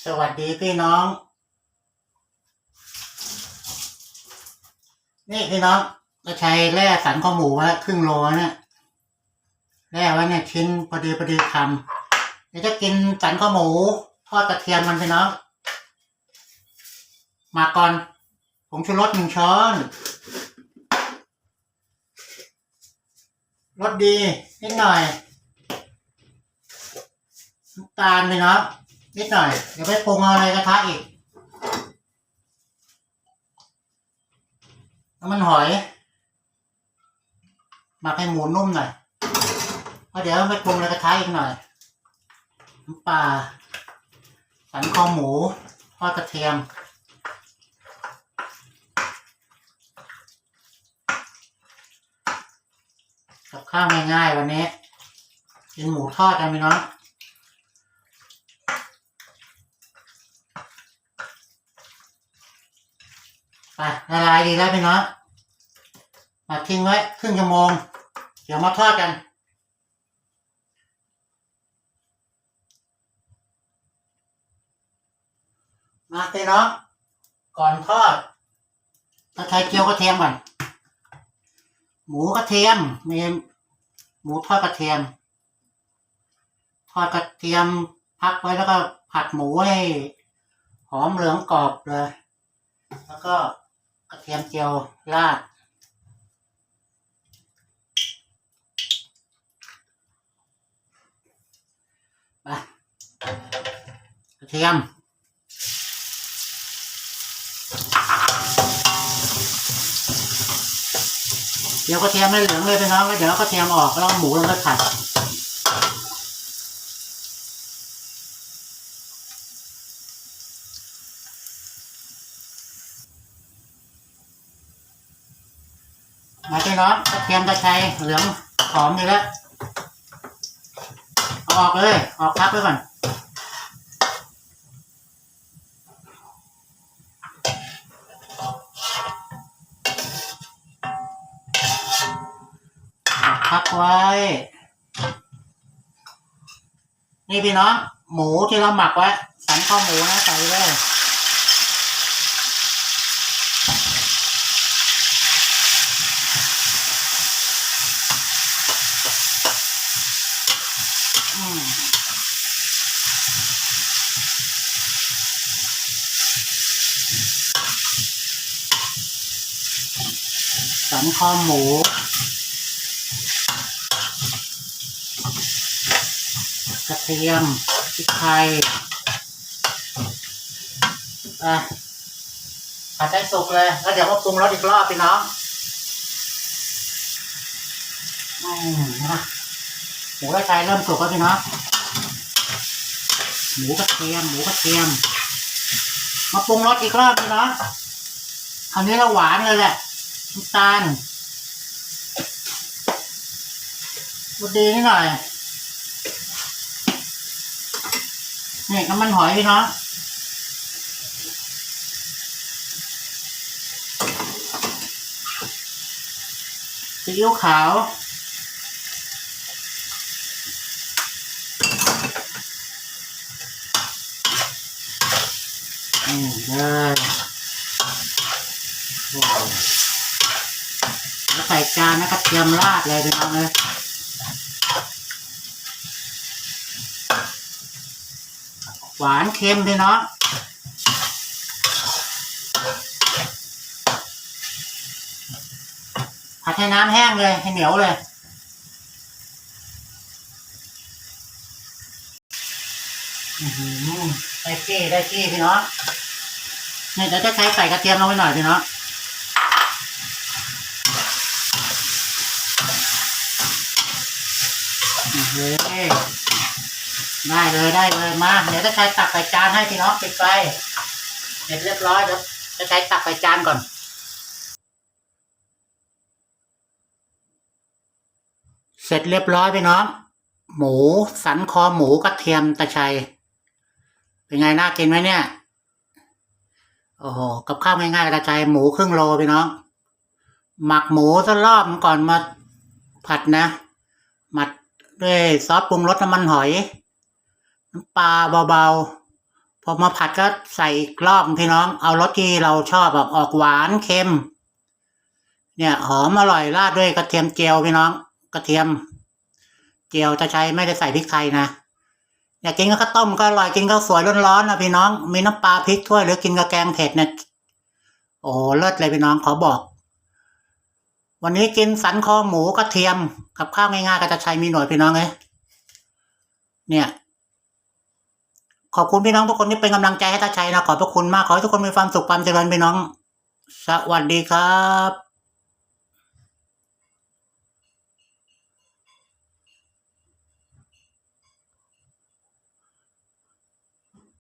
สวัสดีพี่น้อง นี่พี่น้องก็ใช้แร่สันข้อหมูไว้ครึ่งโลเนี่ยแร่ไว้เนี่ยชิ้นพอดีพอดีคำเดี๋ยวจะกินสันข้อหมูทอดกระเทียมมันพี่น้อง มาก่อนผงชูรสหนึ่งช้อนรสดีนิดหน่อยน้ำตาลพี่น้อง นิดหน่อย เดี๋ยวไปปรุงเอาในกระทะอีกน้ำมันหอยหมักให้หมูนุ่มหน่อยเดี๋ยวไปปรุงในกระทะอีกหน่อยน้ำปลาสันคอหมูทอดกระเทียมกับข้าวง่ายๆวันนี้กินหมูทอดกันพี่น้อง ไปละลายดีแล้วพี่น้องมาทิ้งไว้ครึ่งชั่วโมง เดี๋ยวมาทอดกัน มาพี่น้องก่อนทอดเราใช้เจียวกระเทียมก่อน หมูกระเทียมมีหมูทอดกระเทียม ทอดกระเทียมพักไว้แล้วก็ผัดหมูให้หอมเหลืองกรอบเลย แล้วก็ กระเทียมเจียวราดไปกระเทียมเดี๋ยวกระเทียมไม่เหลืองเลยพี่น้องแล้วเดี๋ยวกระเทียมออกแล้วหมูลงไปผัด มาพี่น้องกระเทียมกระชัยเหลืองหอมอยู่แล้วเอาออกเลย ออกพักไว้ก่อนออพักไว้ นี่พี่น้อง หมูที่เราหมักไว้ สันข้อหมูนะใส่ไว้เลย อืม สันคอหมูกระเทียมพริกไทยอะผัดให้สุกเลย แล้วเดี๋ยวมาปรุงรสอีกรอบพี่น้องอืมนะ มูกระชายเริ่มสุกแล้วพี่น้องหมูกระเทียมหมูกระเทียม มาปรุงรสอีกรอบพี่น้องคราวนี้เราหวานเลยแหละน้ำตาลรสดีนิดหน่อยนี่น้ำมันหอยพี่น้องซีอิ๊วขาว ได้แล้วใส่จานนะกระเทียมราดเลยพี่น้องเลยหวานเค็มพี่น้องผัดให้น้ำแห้งเลยให้เหนียวเลยอือหือ ได้ที่ได้ที่พี่น้องนี่เดี๋ยวจะใช้ใส่กระเทียมลงไปหน่อยพี่น้องโอเคได้เลยได้เลยมา เดี๋ยวจะใช้ตักใส่จานให้พี่น้องปิดไฟเสร็จเรียบร้อยเดี๋ยวจะใช้ตักใส่จานก่อนเสร็จเรียบร้อยพี่น้อง หมูสันคอหมูกระเทียมตะไชัย เป็นไงน่ากินไหมเนี่ย โอ้โห กับข้าวง่ายๆกระจายหมูครึ่งโลพี่น้อง หมักหมูสักรอบก่อนมาผัดนะหมัดด้วยซอสปรุงรสน้ำมันหอย น้ำปลาเบาๆ พอมาผัดก็ใส่อีกรอบพี่น้อง เอารสที่เราชอบแบบออกหวานเค็ม เนี่ยหอมอร่อยราดด้วยกระเทียมเจียวพี่น้อง กระเทียม เจียวจะใช้ไม่ได้ใส่พริกไทยนะ อยากกินกับข้าวต้มก็อร่อยกินข้าวสวยร้อนๆนะพี่น้อง มีน้ำปลาพริกถ้วยหรือกินกับแกงเผ็ดเนี่ยโอ้เลิศเลยพี่น้องขอบอก วันนี้กินสันคอหมูกระเทียมกับข้าวง่ายๆก็จะใช้มีหน่วยพี่น้องเลยเนี่ย ขอบคุณพี่น้องทุกคนที่เป็นกำลังใจให้ตาชัยนะขอบพระคุณมากขอให้ทุกคนมีความสุขความเจริญพี่น้อง สวัสดีครับ